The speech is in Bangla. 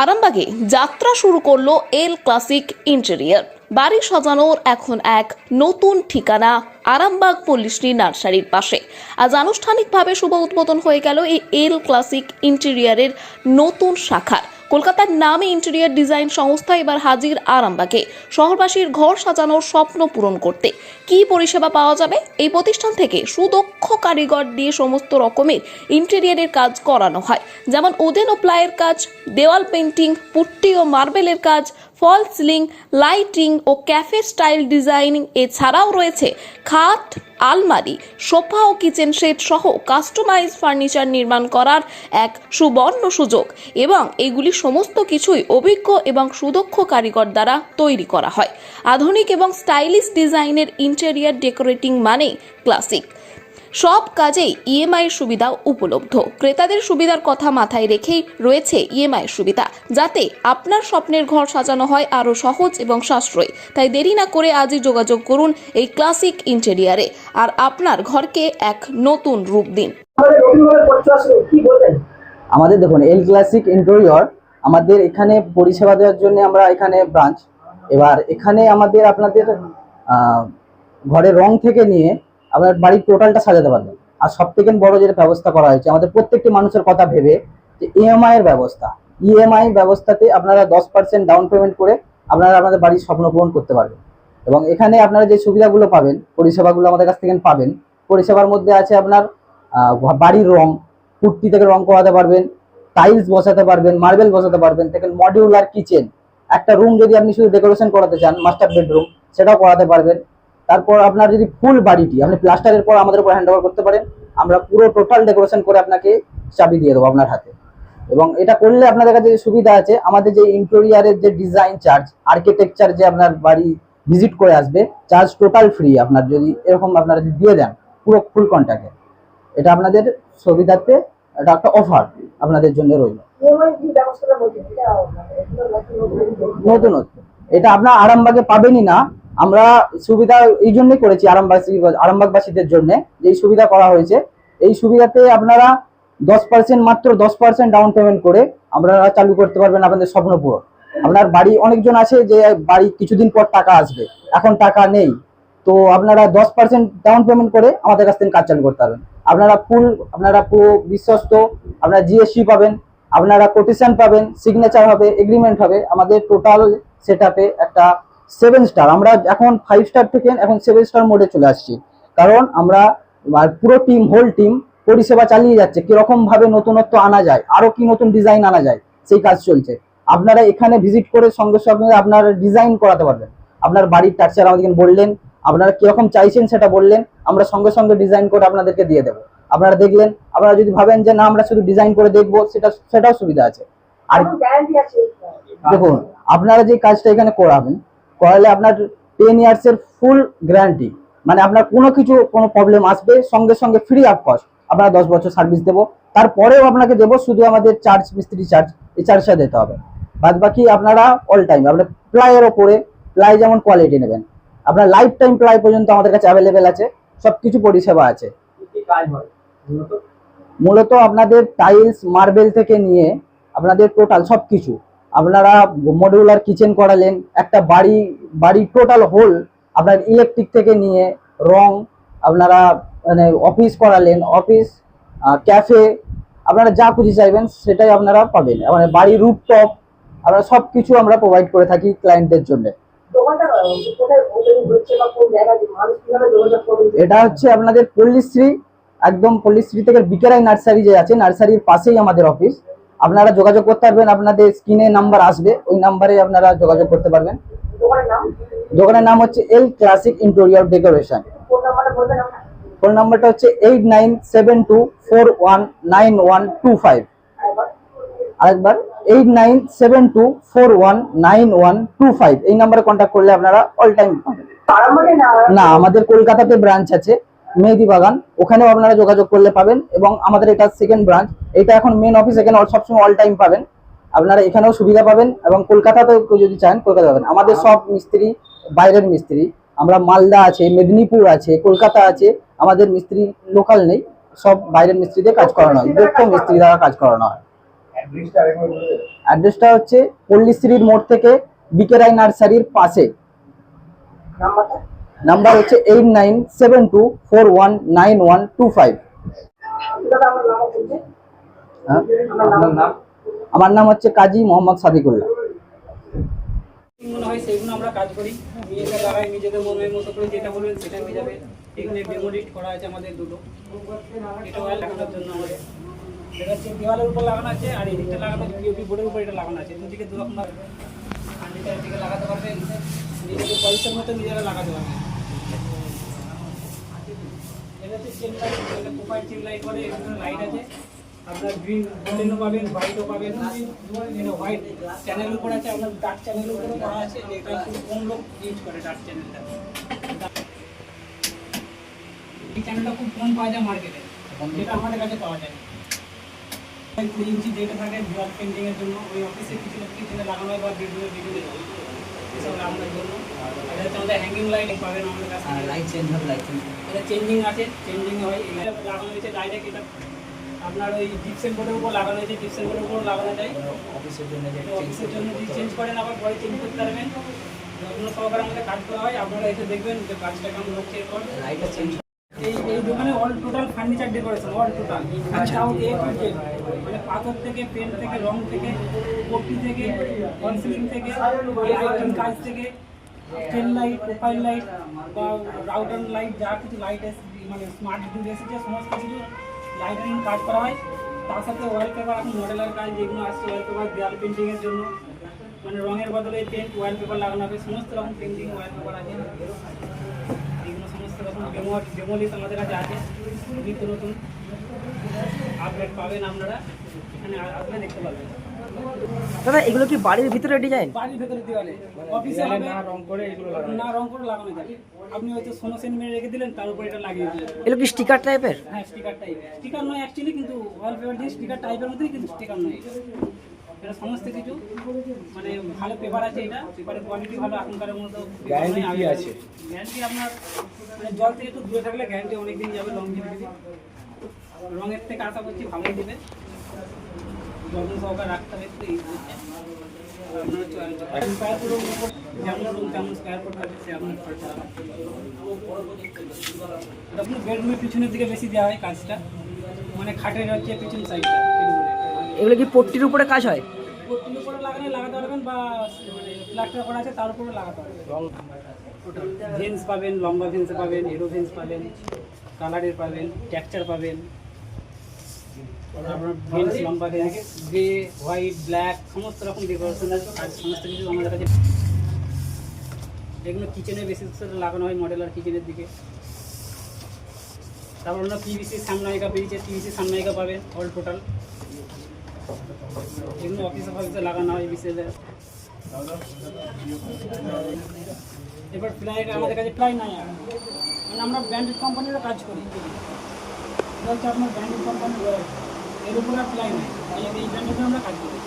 আরামবাগে যাত্রা শুরু করল এল ক্লাসিক ইন্টেরিয়ার। বাড়ি সাজানোর এখন এক নতুন ঠিকানা আরামবাগ পল্লিশ্রী নার্সারির পাশে। আজ আনুষ্ঠানিকভাবে শুভ উদ্বোধন হয়ে গেল এই এল ক্লাসিক ইন্টেরিয়ারের নতুন শাখার। কলকাতার নামে ইন্টেরিয়ার ডিজাইন সংস্থা এবার হাজির আরামবাগে। শহরবাসীর ঘর সাজানোর স্বপ্ন পূরণ করতে। কি পরিষেবা পাওয়া যাবে? এই প্রতিষ্ঠান থেকে সুদক্ষ কারিগর দিয়ে সমস্ত রকমের ইন্টেরিয়ারের কাজ করানো হয়। যেমন ওদেন ও প্লাইয়ের কাজ, দেওয়াল পেন্টিং পুট্টি ও মার্বেলের কাজ, ফল সিলিং, লাইটিং ও ক্যাফে স্টাইল ডিজাইনিং এছাড়াও রয়েছে খাট আলমারি, সোফা ও কিচেন সেট সহ কাস্টমাইজ ফার্নিচার নির্মাণ করার এক সুবর্ণ সুযোগ এবং এগুলি সমস্ত কিছুই অভিজ্ঞ এবং সুদক্ষ কারিগর দ্বারা তৈরি করা হয়। আধুনিক এবং স্টাইলিশ ডিজাইনের ইন্টেরিয়ার ডেকোরেটিং মানে ক্লাসিক সব কাজেই ইএমআই সুবিধা উপলব্ধ। ক্রেতাদের সুবিধার কথা মাথায় রেখেই রয়েছে ইএমআই এর সুবিধা যাতে আপনার স্বপ্নের ঘর সাজানো হয় আরও সহজ এবং সাশ্রয়ী। তাই দেরি না করে আজই যোগাযোগ করুন এই ক্লাসিক ইন্টেরিয়ারে আর আপনার ঘরকে এক নতুন রূপ দিন। আমাদের দেখুন এল ক্লাসিক ইন্টেরিয়র আমাদের এখানে পরিষেবা দেওয়ার জন্য আমরা এখানে ব্রাঞ্চ। এবার এখানে আমাদের আপনাদের আহ, ঘরের রং থেকে নিয়ে আপনার বাড়ির টোটালটা সাজাতে পারবেন। আর সব থেকে বড় যেটা ব্যবস্থা করা হয়েছে, আমাদের প্রত্যেকটি মানুষের কথা ভেবে যে ইএমআই এর ব্যবস্থা। ইএমআই ব্যবস্থাতে আপনারা দশ পার্সেন্ট ডাউন পেমেন্ট করে আপনারা আপনাদের বাড়ির স্বপ্ন পূরণ করতে পারবেন। এবং এখানে আপনারা যে সুবিধাগুলো পাবেন, পরিষেবাগুলো আমাদের কাছ থেকে পাবেন। পরিষেবার মধ্যে আছে আপনার বাড়ির রং, কুর্তি থেকে রং করাতে পারবেন টাইলস বসাতে পারবেন মার্বেল বসাতে পারবেন থেকে মডিউলার কিচেন একটা রুম যদি আপনি শুধু ডেকোরেশন করাতে চান মাস্টার বেডরুম সেটাও করাতে পারবেন। তারপর আপনার যদি ফুল বাড়িটি আপনি প্লাস্টারের পর আমাদের উপর হ্যান্ড ওভার করতে পারেন আমরা পুরো টোটাল ডেকোরেশন করে আপনাকে চাবি দিয়ে দেবো আপনার হাতে। এবং এটা করলে আপনাদের কাছে যে সুবিধা আছে আমাদের যে ইন্টেরিয়ারের যে ডিজাইন চার্জ আর্কিটেকচার যে আপনার বাড়ি ভিজিট করে আসবে চার্জ টোটাল ফ্রি আপনার যদি এরকম আপনারা যদি দিয়ে দেন পুরো ফুল কন্ট্যাক্টে এটা আপনাদের সুবিধার্থে এটা একটা অফার আপনাদের জন্য রইল। নতুন নতুনত্ব এটা আপনার আরামবাগে পাবেনই না। আমরা সুবিধা এই জন্যই করেছি আরামবাসী আরামবাগবাসীদের জন্য এই সুবিধা করা হয়েছে। এই সুবিধাতে আপনারা দশ পার্সেন্ট মাত্র দশ পার্সেন্ট ডাউন পেমেন্ট করে আপনারা চালু করতে পারবেন আপনাদের স্বপ্ন পূরণ। আপনার বাড়ি অনেকজন আছে যে বাড়ি কিছুদিন পর টাকা আসবে, এখন টাকা নেই। তো আপনারা দশ পার্সেন্ট ডাউন পেমেন্ট করে আমাদের কাছ থেকে কাজ চালু করতে পারবেন। আপনারা ফুল আপনারা পুরো বিশ্বস্ত, আপনারা জিএসটি পাবেন, আপনারা কোটেশন পাবেন সিগনেচার হবে এগ্রিমেন্ট হবে, আমাদের টোটাল সেট একটা সেভেন স্টার আমরা এখন ফাইভ স্টার থেকে এখন সেভেন স্টার মোডে চলে আসছি। কারণ আমরা পুরো টিম হোল টিম পরিষেবা চালিয়ে যাচ্ছে। কীরকম ভাবে নতুনত্ব আনা যায়, আরও কি নতুন ডিজাইন আনা যায়, সেই কাজ চলছে। আপনারা এখানে ভিজিট করে সঙ্গে সঙ্গে আপনার ডিজাইন করাতে পারবেন। আপনার বাড়ির টার্চার আমাদেরকে বললেন, আপনারা কীরকম চাইছেন সেটা বললেন, আমরা সঙ্গে সঙ্গে ডিজাইন করে আপনাদেরকে দিয়ে দেবো। আপনারা দেখলেন, আপনারা যদি ভাবেন যে না, আমরা শুধু ডিজাইন করে দেখব, সেটা, সেটাও সুবিধা আছে। আর দেখুন আপনারা যে কাজটা এখানে করাবেন করালে আপনার টেন ইয়ার্স এর ফুল গ্যারান্টি মানে আপনার কোনো কিছু কোনো প্রবলেম আসবে সঙ্গে সঙ্গে ফ্রি অফ কস্ট আপনারা দশ বছর সার্ভিস দেবো। তারপরেও আপনাকে দেবো শুধু আমাদের চার্জ মিস্ত্রি চার্জ এই চার্জটা দিতে হবে। বাদ বাকি আপনারা অল টাইম আপনার প্লাইয়ের ওপরে প্লাই যেমন কোয়ালিটি নেবেন। আপনার লাইফ টাইম প্লাই পর্যন্ত আমাদের কাছে অ্যাভেলেবেল আছে সব কিছু পরিষেবা আছে। মূলত? মূলত আপনাদের টাইলস মার্বেল থেকে নিয়ে আপনাদের টোটাল সব কিছু আপনারা মডিউলার কিচেন করালেন একটা বাড়ি বাড়ি টোটাল হোল আপনার ইলেকট্রিক থেকে নিয়ে রং আপনারা মানে অফিস করালেন অফিস ক্যাফে আপনারা যা খুশি চাইবেন সেটাই আপনারা পাবেন। মানে বাড়ি রুপটপ আমরা সব কিছু আমরা প্রোভাইড করে থাকি ক্লায়েন্টদের জন্য। এটা হচ্ছে আপনাদের পল্লীশ্রী একদম পল্লীশ্রী থেকে বিকেরাই নার্সারি যে আছে নার্সারির পাশেই আমাদের অফিস আপনারা যোগাযোগ করতে পারবেন আপনাদের স্ক্রিনে নাম্বার আসবে ওই নাম্বারে আপনারা যোগাযোগ করতে পারবেন। দোকানের নাম? হচ্ছে L classic interior decoration phone নাম্বারটা হচ্ছে eight nine seven two four one nine one two five আরেকবার। Eight nine seven two four one nine one two five এই নাম্বারে কন্ট্যাক্ট করলে আপনারা অল টাইম পাবেন না? আমাদের কলকাতাতে ব্রাঞ্চ আছে। মেহেদি বাগান ওখানেও আপনারা যোগাযোগ করলে পাবেন এবং আমাদের এটা সেকেন্ড ব্রাঞ্চ এটা এখন মেন অফিস এখানে সবসময় অল টাইম পাবেন। আপনারা এখানেও সুবিধা পাবেন এবং কলকাতাতেও কেউ যদি চান কলকাতা পাবেন। আমাদের সব মিস্ত্রি বাইরের মিস্ত্রি। আমরা মালদা আছে মেদিনীপুর আছে কলকাতা আছে আমাদের মিস্ত্রি লোকাল নেই। সব বাইরের মিস্ত্রি দিয়ে কাজ করানো হয়। দক্ষ মিস্ত্রি দ্বারা কাজ করানো হয়। অ্যাড্রেসটা হচ্ছে পল্লীশ্রীর মোড় থেকে বিকেরাই নার্সারির পাশে। নাম্বার হচ্ছে eight nine seven two four one nine one two five আমার নাম হচ্ছে কাজী মোহাম্মদ সাদিকুল্লাহ। মনে হয় সেগুলো আমরা কাজ করি। নিজেদের লাগাই নিজেদের মনের মতো করে যেটা বলবেন সেটা এখানে ডেমোলিট করা আছে আমাদের দুটো। এটা ওয়াল লাগানোর জন্য আমাদের। হচ্ছে দেওয়ালের উপর লাগানো আছে আর এদিকটা লাগানো পিওপি বোর্ডের উপর এটা লাগানো আছে। দুদিকে ভাবে ফার্নিচার লাগাতে পারবেন। নিজেদের পয়সার মতো নিজেরা লাগাতে পারবেন। লাইট চেন লাইট করে এখানে লাইট আছে আপনার পাবেন পাবেন হোয়াইট আছে আপনার উপরে আছে এটা খুব কম লোক করে চ্যানেলটা এই চ্যানেলটা খুব কম পাওয়া যায় মার্কেটে যেটা আমাদের কাছে পাওয়া যায় যেটা থাকে ব্লক পেন্টিং এর জন্য ওই অফিসে কিছু লাগানো হয় বা বেডরুমে জন্য। এটা হচ্ছে আমাদের হ্যাঙ্গিং লাইট পাবেন আমাদের কাছে। লাইট চেঞ্জ হবে লাইট চেঞ্জ এটা চেঞ্জিং আছে চেঞ্জিং হয়। এটা লাগানো হয়েছে ডাইরেক্ট এটা আপনার ওই ডিপসেল বোর্ডের উপর লাগানো হয়েছে ডিপসেল বোর্ডের উপর লাগানো যায়। অফিসের জন্য অফিসের জন্য যদি চেঞ্জ করেন আবার পরে চেঞ্জ করতে পারবেন। যত্ন সহকারে আমাদের কাজ করা হয়। আপনারা এসে দেখবেন যে কাজটা কেমন হচ্ছে এরপর। লাইটটা চেঞ্জ এই এই দোকানে all total furniture decoration all total out A to মানে পাথর থেকে পেন্ট থেকে রং থেকে পট্টি থেকে ওয়াল কাজ থেকে টেল লাইট প্রোফাইল লাইট বা রাউটার লাইট যা কিছু লাইট মানে স্মার্ট ডিউড এসেছে সমস্ত কিছু লাইটিং কাজ করা হয়। তার সাথে ওয়ালপেপার এখন মডেলার কাজ যেগুলো আসছে ওয়ালপেপার দেওয়াল পেন্টিংয়ের জন্য মানে রঙের বদলে পেন্ট ওয়ালপেপার লাগানো হবে সমস্ত রকম পেন্টিং ওয়ালপেপার আছে। ডেমোলিস আমাদের কাছে আছে। নিত্য নতুন আপডেট পাবেন আপনারা। এখানে আসলে দেখতে পাবেন দাদা এগুলো কি বাড়ির ভিতরে ডিজাইন বাড়ির ভেতরে দেওয়ালে অফিসে হবে। না রং করে এগুলো না রং করে লাগানো যায়। আপনি হয়তো সোনো সেন মেরে রেখে দিলেন তার উপর এটা লাগিয়ে দিলেন। এগুলো কি স্টিকার টাইপের হ্যাঁ স্টিকার টাইপ স্টিকার নয় অ্যাকচুয়ালি কিন্তু ওয়ালপেপার দিয়ে স্টিকার টাইপের মধ্যেই কিন্তু স্টিকার নয়। এটা। সমস্ত কিছু মানে ভালো পেপার আছে এটা পেপারের কোয়ালিটি ভালো এখনকার মতো গ্যারান্টি কি আছে? গ্যারান্টি আপনার মানে জল থেকে একটু দূরে থাকলে গ্যারান্টি অনেক দিন যাবে লং রঙের থেকে আশা করছি ভালোই দেবে। যত্ন সহকারে রাখতে হবে এই স্কোয়ার যেমন রুম তেমন স্কোয়ার ফুট থাকবে সে খরচা আপনার বেডরুমের পিছনের দিকে বেশি দেওয়া হয় কাজটা। মানে খাটের হচ্ছে পিছন সাইডটা এগুলো কি পট্টির উপরে কাজ হয়? পট্টির উপরে লাগালে লাগাতে পারবেন বা মানে প্লাস্টার করা আছে তার উপরে লাগাতে পারবেন। ভেন্স পাবেন লম্বা ভেন্স পাবেন এরো ভেন্স পাবেন কালারের পাবেন টেক্সচার পাবেন। ভেন্স লম্বা ভেন্স গ্রে হোয়াইট ব্ল্যাক সমস্ত রকম ডেকোরেশন আর সমস্ত কিছু আমাদের কাছে এগুলো কিচেনে বেশি করে লাগানো হয় মডেলার কিচেনের দিকে। তারপর আমরা পিভিসি সামনায়িকা পেয়েছে পিভিসি সামনায়িকা পাবেন অল টোটাল এগুলো অফিসে অফিসে লাগানো হয় বিসেলে এবার প্লাই আমাদের কাছে প্লাই নাই আর মানে আমরা ব্র্যান্ডেড কোম্পানিরও কাজ করি। এটা আপনার ব্র্যান্ডেড কোম্পানি এর উপরে প্লাই নাই। এই ব্র্যান্ডের আমরা কাজ করি।